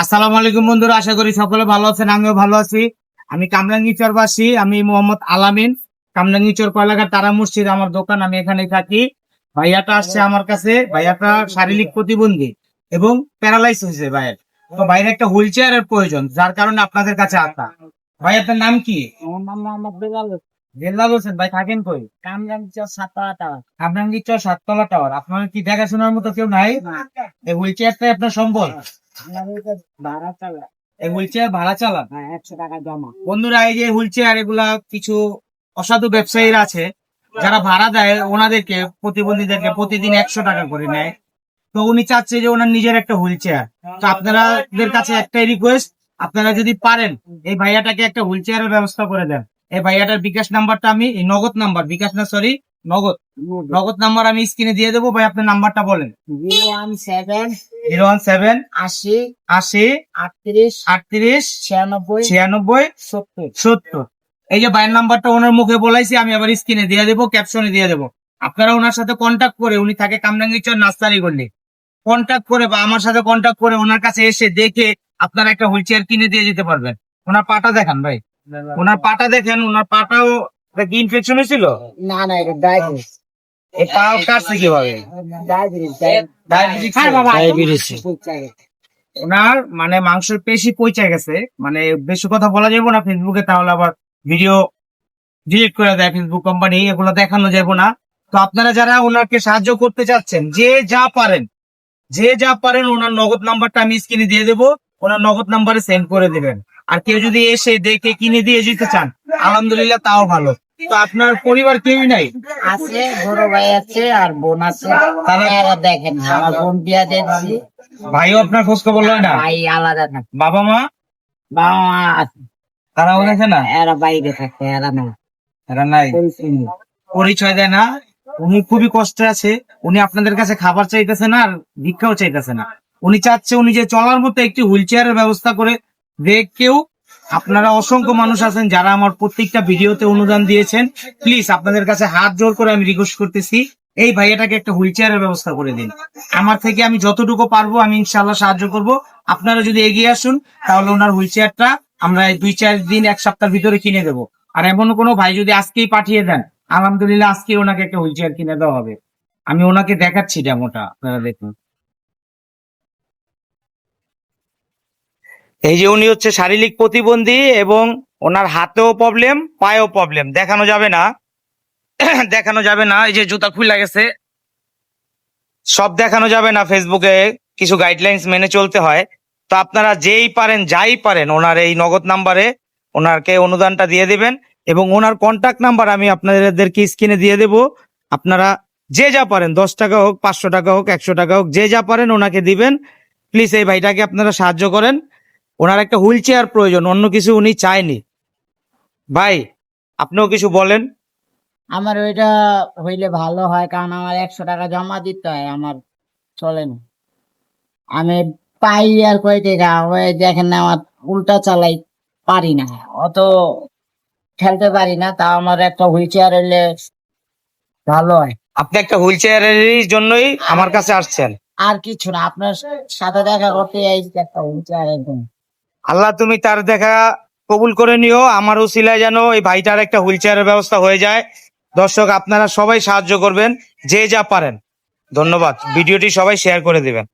আসসালামু আলাইকুম বন্ধুরা আশা করি সকলে ভালো আছেন আমিও ভালো আছি। আমি কামরাঙ্গিচর বাসী আমি মোহাম্মদ আলামিন। কামরাঙ্গিচর কয়লাঘাট তারা মসজিদ আমার দোকান আমি এখানে থাকি। ভাইয়াটা আসছে আমার কাছে ভাইয়াটা শারীরিক প্রতিবন্ধী এবং প্যারালাইজ হয়েছে ভাইয়ের। তো ভাইয়ের একটা হুইল চেয়ারের প্রয়োজন যার কারণে আপনাদের কাছে আসা। ভাই আপনার নাম কি? জেলাল হোসেন। ভাই থাকেন কই? কামরাঙ্গীর সাততলা টাওয়ার কামরাঙ্গিচর সাততলা টাওয়ার আপনার কি দেখাশোনার মতো কেউ নাই? এই হুইল চেয়ারটাই আপনার সম্বল? ভাড়া চালা। এই হুইল চেয়ার ভাড়া চালান? হ্যাঁ একশো টাকা জমা। বন্ধুরা এই যে হুইল চেয়ার এগুলা কিছু অসাধু ব্যবসায়ীরা আছে যারা ভাড়া দেয় ওনাদেরকে প্রতিবন্ধীদেরকে প্রতিদিন একশো টাকা করে নেয়। তো উনি চাচ্ছে যে ওনার নিজের একটা হুইল চেয়ার। তো আপনাদের কাছে একটাই রিকোয়েস্ট আপনারা যদি পারেন এই ভাইয়াটাকে একটা হুইল চেয়ারের ব্যবস্থা করে দেন। এই ভাইয়াটার বিকাশ নাম্বারটা আমি এই নগদ নাম্বার বিকাশ না সরি নগদ। নগদ। নাম্বার আমি স্ক্রিনে দিয়ে দেবো ভাই আপনার নাম্বারটা বলেন। Zero one seven zero one seven আশি আশি আটত্রিশ আটত্রিশ ছিয়ানব্বই ছিয়ানব্বই সত্তর। সত্তর। এই যে ভাইয়ের নাম্বারটা ওনার মুখে বলাইছি আমি আবার স্ক্রিনে দিয়ে দেবো ক্যাপশনে দিয়ে দেবো। আপনারা ওনার সাথে কন্ট্যাক্ট করে উনি থাকে কামরাঙ্গিচর নাস্তারি করলে কন্ট্যাক্ট করে বা আমার সাথে কন্ট্যাক্ট করে ওনার কাছে এসে দেখে আপনারা একটা হুইল চেয়ার কিনে দিয়ে যেতে পারবেন। ওনার পাটা দেখান ভাই। ওনার পাটা দেখেন ওনার পাটাও এটা কি ইনফেকশন হয়েছিল? না না এটা ডায়াবেটিস কাটছে কীভাবে? ডায়াবেটিস ডায়াবেটিস হ্যাঁ ডায়াবেটিস ওনার মানে মাংসের পেশি পৌঁছে গেছে। মানে বেশি কথা বলা যাবে না ফেসবুকে তাহলে আবার ভিডিও ডিলিট করে দেয় ফেসবুক কোম্পানি এগুলো দেখানো যাবে না। তো আপনারা যারা ওনাকে সাহায্য করতে চাচ্ছেন যে যা পারেন যে যা পারেন ওনার নগদ নাম্বারটা আমি স্ক্রিনে দিয়ে দেবো। ওনার নগদ নাম্বারে সেন্ড করে দিবেন। আর কেউ যদি এসে দেখে কিনে দিয়ে যেতে চান আলহামদুলিল্লাহ তাও ভালো। তো আপনার পরিবার কেউই নাই? আছে বড় ভাই আছে আর বোন আছে। তারা- দেখেন আমার বোন বিয়া দিয়েছি ভাইও আপনার খোঁজ খবর লয় না? ভাই আলাদা না। বাবা মা? বাবা মা আছে। তারাও গেছে না? এরা বাইরে থাকে এরা না। এরা নাই? পরিচয় দেয় না। উনি খুবই কষ্টে আছে। উনি আপনাদের কাছে খাবার চাইতেছে না আর ভিক্ষাও চাইতেছে না। উনি চাচ্ছে উনি যে চলার মতো একটি হুইল চেয়ারের ব্যবস্থা করে দেখেও আপনারা অসংখ্য মানুষ আছেন যারা আমার প্রত্যেকটা ভিডিওতে অনুদান দিয়েছেন। প্লিজ আপনাদের কাছে হাত জোর করে আমি রিকোয়েস্ট করতেছি, এই ভাইয়াটাকে একটা হুইল চেয়ারের ব্যবস্থা করে দিন। আমার থেকে আমি যতটুকু পারব, আমি ইনশাল্লাহ সাহায্য করব। আপনারা যদি এগিয়ে আসুন, তাহলে ওনার হুইল চেয়ারটা আমরা দুই চার দিন, এক সপ্তাহের ভিতরে কিনে দেবো। আর এমন কোনো ভাই যদি আজকেই পাঠিয়ে দেন, আলহামদুলিল্লাহ আজকে ওনাকে একটা হুইল চেয়ার কিনে দেওয়া হবে। আমি ওনাকে দেখাচ্ছি ডেমোটা আপনারা দেখুন। এই যে উনি হচ্ছে শারীরিক প্রতিবন্ধী এবং ওনার হাতেও প্রবলেম পায়েও প্রবলেম দেখানো যাবে না। দেখানো যাবে না। এই যে জুতা খুলে গেছে। সব দেখানো যাবে না ফেসবুকে কিছু গাইডলাইন্স মেনে চলতে হয়। তো আপনারা যেই পারেন, যাই পারেন, ওনার এই নগদ নাম্বারে ওনারকে অনুদানটা দিয়ে দেবেন এবং ওনার কন্ট্যাক্ট নাম্বার আমি আপনাদেরকে স্ক্রিনে দিয়ে দেব। আপনারা যে যা পারেন, দশ টাকা হোক, পাঁচশো টাকা হোক, একশো টাকা হোক, যে যা পারেন ওনাকে দিবেন। প্লিজ এই ভাইটাকে আপনারা সাহায্য করেন। ওনার একটা হুইল চেয়ার প্রয়োজন অন্য কিছু উনি চায়নি। ভাই আপনিও কিছু বলেন। আমার ওইটা হইলে ভালো হয় কারণ আমার একশো টাকা জমা দিতে হয় আমার চলে না। আমি পাই আর কয় টাকা দেখেন না আমার উল্টা চালাই পারি না। অত খেলতে পারি না তা আমার একটা হুইল চেয়ার হইলে ভালো হয়। আপনি একটা হুইল চেয়ারের জন্যই আমার কাছে আসছেন। আর কিছু না আপনার সাথে দেখা করতে এই একটা হুইল চেয়ার একদম। আল্লাহ, তুমি তার দেখা কবুল করে নিও। আমার উসিলায় যেন এই ভাইটার একটা হুইল চেয়ারের ব্যবস্থা হয়ে যায়। দর্শক, আপনারা সবাই সাহায্য করবেন, যে যা পারেন। ধন্যবাদ। ভিডিওটি সবাই শেয়ার করে দিবেন।